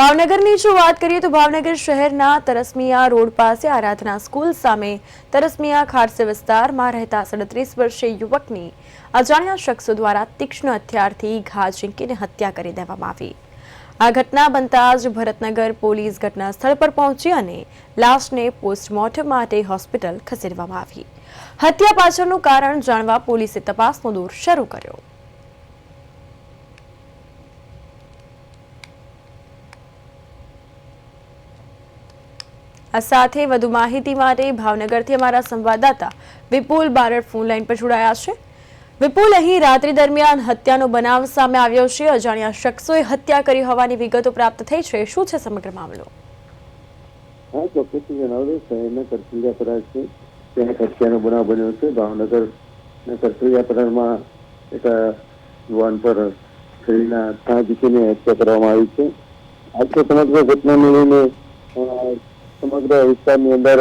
ભાવનગરની જો વાત કરીએ તો ભાવનગર શહેરના તરસમિયા રોડ પાસે આરાધના સ્કૂલ સામે તરસમિયા ખારસે વિસ્તારમાં રહેતા સડત્રીસ વર્ષીય યુવકની અજાણ્યા શખ્સો દ્વારા તીક્ષ્ણ હથિયારથી ઘા ઝીંકીને હત્યા કરી દેવામાં આવી. આ ઘટના બનતા જ ભરતનગર પોલીસ ઘટના સ્થળ પર પહોંચી અને લાશને પોસ્ટમોર્ટમ માટે હોસ્પિટલ ખસેડવામાં આવી. હત્યા પાછળનું કારણ જાણવા પોલીસે તપાસનો દોર શરૂ કર્યો. આ સાથે વધુ માહિતી માટે ભાવનગરથી અમારા સંવાદદાતા વિપુલ બારડ ફોન લાઈન પર જોડાયા છે. વિપુલ અહીં રાત્રિ દરમિયાન હત્યાનો બનાવ સામે આવ્યો છે. અજાણ્યા શખ્સોએ હત્યા કરી હોવાની વિગતો પ્રાપ્ત થઈ છે. શું છે સમગ્ર મામલો? હા ચોક્કસ જણાવ્યું શહેરના કરસલિયાપરા છે. ત્યાં હત્યાનો બનાવ બન્યો છે. ભાવનગર કરસલિયાપરામાં એક યુવાન પર છરીના ઝીકીને હત્યા કરવામાં આવી છે. આ તો સમગ્ર ઘટનાને લઈને અ, સમગ્ર વિસ્તારની અંદર